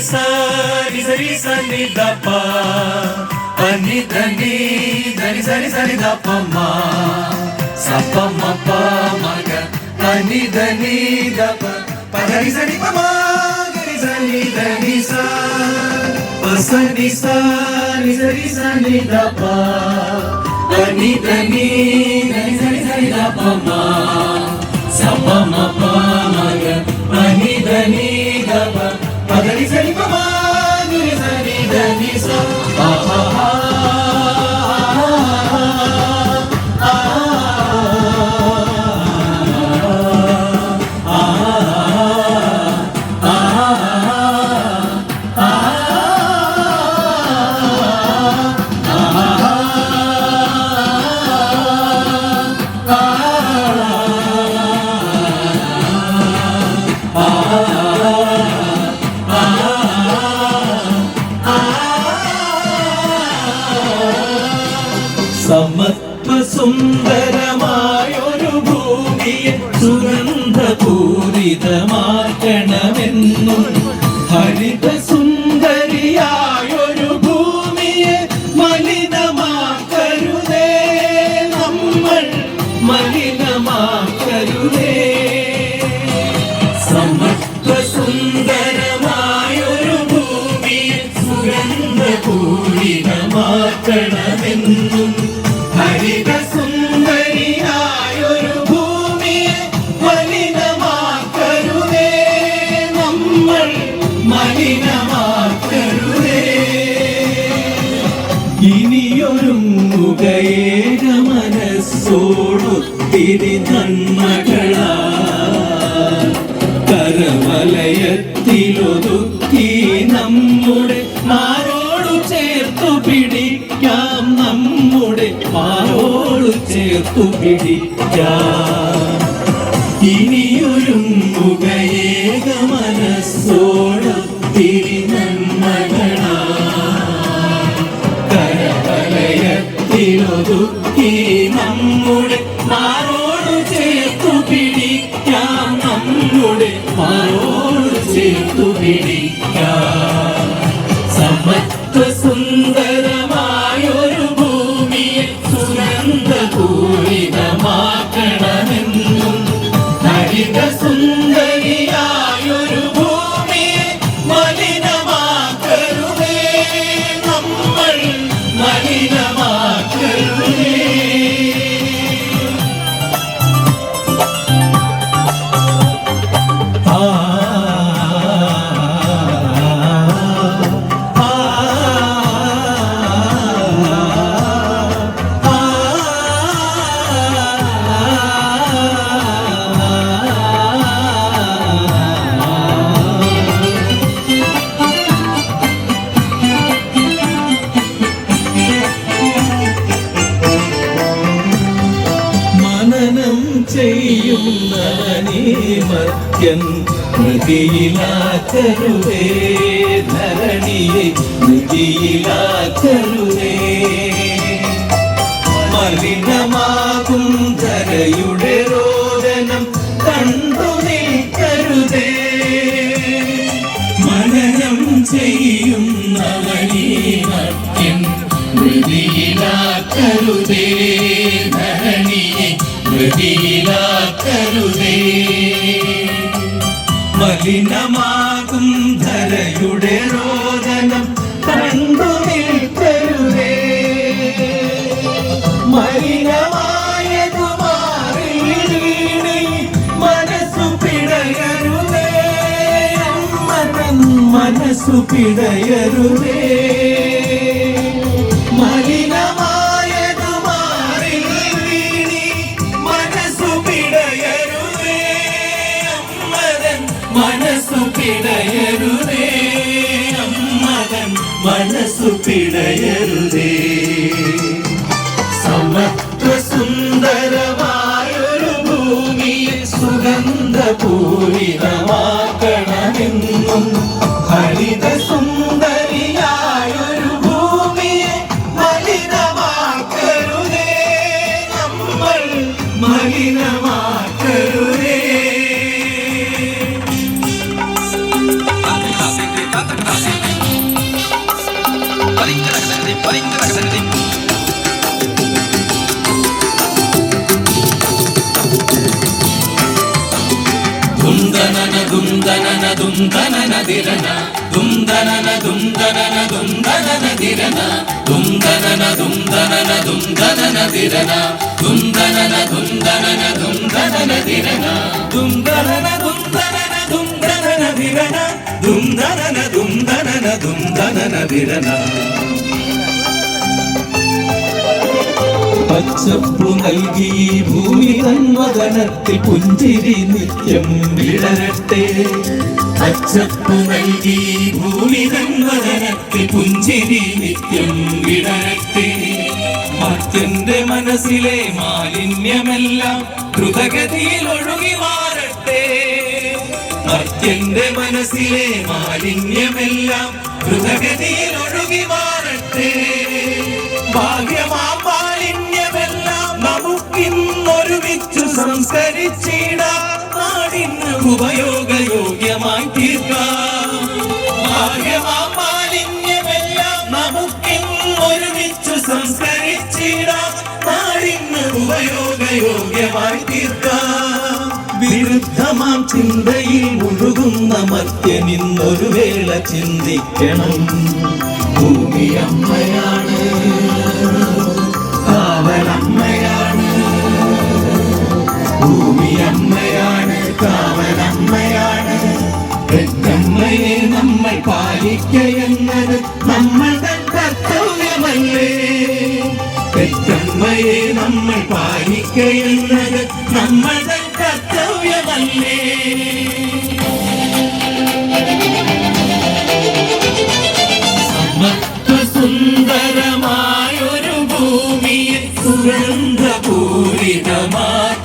రిసా రిస రిస ని దప అని దని దని సరి సరి దప మా సప మప మగ అని దని దప పదరి సరి పమ గరి సరి దని సా. పస ని సా రిస రిస ని దప అని దని దని సరి సరి దప మా సప സുഗന്ധപൂരിതമാക്കണമെന്നും ഹരിത സുന്ദരിയായൊരു ഭൂമിയെ മലിനമാക്കരുതേ. നമ്മൾ മലിനമാക്കരുതേ. സമത്വ സുന്ദരമായൊരു ഭൂമിയെ സുഗന്ധപൂരിതമാക്കണമെന്നും മനസ്സോടൊത്തിരി നന്മകളാ. കരവലയത്തിലൊതുക്കി നമ്മുടെ മാറോടു ചേർത്തു പിടിക്കാം. നമ്മുടെ മാറോടു ചേർത്തു പിടിക്കാം. ഇനിയൊരുങ്ങുകയേക മനസ്സോടൊത്തിരി നമ്മുടെ മാറോട് ചേർത്തു പിടിക്കാം. നമ്മുടെ മാറോട് ചേർത്തു പിടിക്കാം. സമത്വ സുന്ദരമായൊരു ഭൂമിയെ സുഗന്ധപൂരിതമാക്കണമെന്നും ഹരിത സുന്ദരിയായൊരു മത്യൻ മൃതിയിലാക്കരുതേ ധരണിയെ മൃതിയിലാക്കരുതേ മലിനമാകും ധരയുടെ രോദനം കണ്ടു നിൽക്കരുതേ മനനം ചെയ്യുന്നവനീ മത്യം മൃതിയിലാക്കരുതേ ധരണിയെ മൃതിയിലാക്കരുതേ മലിനമാകും ധരയുടെ രോദനം കണ്ടു നിൽക്കരുതേ. മലിനമായതു വീണി മനസ്സു പിടയരുതേ. മനസ്സു പിടയരുതേ. മലിനമായതു മനസ്സു പിടയരുതേ അമ്മതൻ മനസ്സു പിടയരുതേ സമത്വ സുന്ദരമായൊരു ഭൂമിയെ സുഗന്ധപൂരിതമാക്കണമെന്നും ഹരിത దుందనన దుందనన దుందనన దిరన దుందనన దుందనన దుందనన దిరన దుందనన దుందనన దుందనన దిరన దుందనన దుందనన దుందనన దిరన దుందనన దుందనన దుందనన దిరన దుందనన దుందనన దుందనన దిరన പച്ചപ്പു നൽകി ഭൂമി തന്മകനത്തിൽ പുഞ്ചിരി നിത്യം വിടരട്ടെ. പച്ചപ്പു നൽകി ഭൂമി തന്വദനത്തിൽ പുഞ്ചിരി നിത്യം വിടരട്ടെ. മർത്യന്റെ മനസ്സിലെ മാലിന്യമെല്ലാം ദ്രുതഗതിയിൽ ഒഴുകി മാറട്ടെ മർത്യന്റെ മനസ്സിലെ മാലിന്യമെല്ലാം ദ്രുതഗതിയിൽ ഒഴുകി മാറട്ടെ സംസ്കരിച്ചിടാം നാടിന് ഉപയോഗയോഗ്യമായി തീർക്കാം. മാലിന്യമെല്ലാം നമുക്കിന്നൊരുമിച്ചു സംസ്കരിച്ചിടാം നാടിന് ഉപയോഗയോഗ്യമായി തീർക്കാം. വിരുദ്ധമാം ചിന്തയിൽ മുഴുകുന്ന മത്യനിന്നൊരു വേള ചിന്തിക്കണം. ഭൂമിയമ്മയാണ് ഭൂമിയമ്മയാണ് കാവലമ്മയാണ്. പെറ്റമ്മയെ നമ്മൾ പാലിക്കയെന്നത് നമ്മളുടെ കർത്തവ്യമല്ലേ? പെറ്റമ്മയെ നമ്മൾ പാലിക്കയെന്നത് നമ്മളുടെ കർത്തവ്യമല്ലേ? സമത്വ സുന്ദരമായൊരു ഭൂമിയെ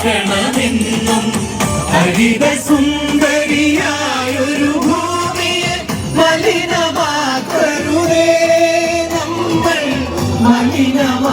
സുഗന്ധപൂരിതമാക്കണമെന്നും ഹരിത സുന്ദരിയായൊരു ഭൂമിയെ മലിനമാക്കരുതേ നമ്മൾ മലിനമാക്കരുതേ.